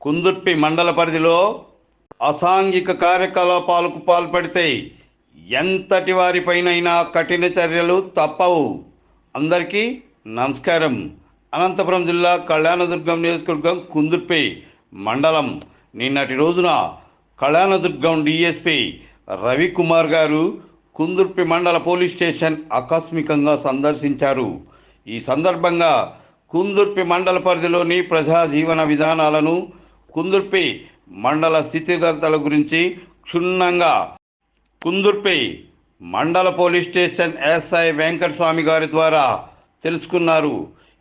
కుందుర్పి మండల పరిధిలో అసాంఘిక కార్యకలాపాలకు పాల్పడితే ఎంతటి వారిపైనైనా కఠిన చర్యలు తప్పవు. అందరికీ నమస్కారం. అనంతపురం జిల్లా కళ్యాణదుర్గం నియోజకవర్గం కుందుర్పి మండలం. నిన్నటి రోజున కళ్యాణదుర్గం డిఎస్పి రవికుమార్ గారు కుందుర్పి మండల పోలీస్ స్టేషన్ ఆకస్మికంగా సందర్శించారు. ఈ సందర్భంగా కుందుర్పి మండల పరిధిలోని ప్రజా జీవన విధానాలను కుందుర్పి మండల స్థితిగతుల గురించి క్షుణ్ణంగా. కుందుర్పి మండల పోలీస్ స్టేషన్ ఎస్ఐ వెంకటస్వామి గారి ద్వారా తెలుసుకున్నారు.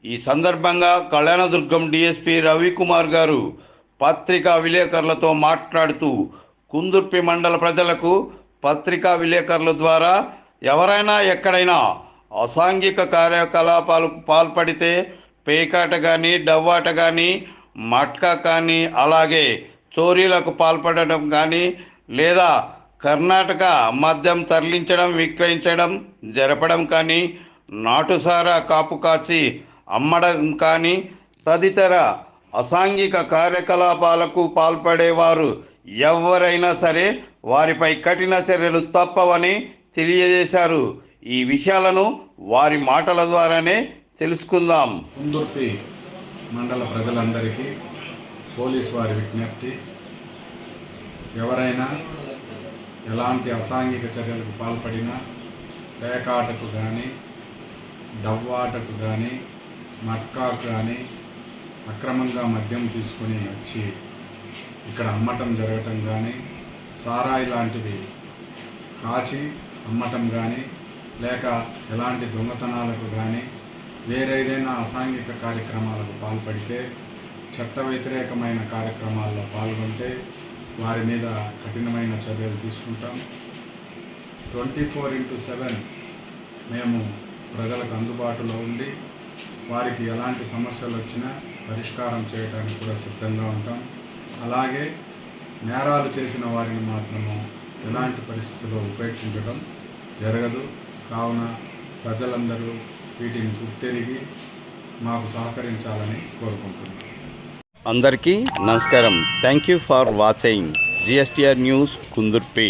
ఈ సందర్భంగా కళ్యాణదుర్గం డిఎస్పి రవికుమార్ గారు పత్రికా విలేకరులతో మాట్లాడుతూ కుందుర్పి మండల ప్రజలకు పత్రికా విలేకరుల ద్వారా ఎవరైనా ఎక్కడైనా అసాంఘిక కార్యకలాపాలకు పాల్పడితే పేకాట కానీ డవ్వాట కానీ మట్కా కానీ అలాగే చోరీలకు పాల్పడటం కానీ లేదా కర్ణాటక మద్యం తరలించడం విక్రయించడం జరపడం కానీ నాటుసారా కాపు కాచి అమ్మడం కానీ తదితర అసాంఘిక కార్యకలాపాలకు పాల్పడేవారు ఎవరైనా సరే వారిపై కఠిన చర్యలు తప్పవని తెలియజేశారు. ఈ విషయాలను వారి మాటల ద్వారానే తెలుసుకుందాం. మండల ప్రజలందరికీ పోలీస్ వారి విజ్ఞప్తి. ఎవరైనా ఎలాంటి అసాంఘిక చర్యలకు పాల్పడినా పేకాటకు కానీ డవ్వాటకు కానీ మట్కాకు కానీ అక్రమంగా మద్యం తీసుకొని వచ్చి ఇక్కడ అమ్మటం జరగటం కానీ సారాయి లాంటివి కాచి అమ్మటం కానీ లేక ఎలాంటి దొంగతనాలకు కానీ వేరేదైనా అసాంఘిక కార్యక్రమాలకు పాల్పడితే చట్ట వ్యతిరేకమైన కార్యక్రమాల్లో పాల్గొంటే వారి మీద కఠినమైన చర్యలు తీసుకుంటాం. ట్వంటీ ఫోర్ ఇంటూ సెవెన్ మేము ప్రజలకు అందుబాటులో ఉండి వారికి ఎలాంటి సమస్యలు వచ్చినా పరిష్కారం చేయడానికి కూడా సిద్ధంగా ఉంటాం. అలాగే నేరాలు చేసిన వారిని మాత్రము ఎలాంటి పరిస్థితుల్లో ఉపేక్షించడం జరగదు. కావున ప్రజలందరూ వీటిని గుర్తెరిగి మాకు సహకరించాలని కోరుకుంటున్నాను అందరికీ నమస్కారం. Thank you for watching GSTR news Kundurpi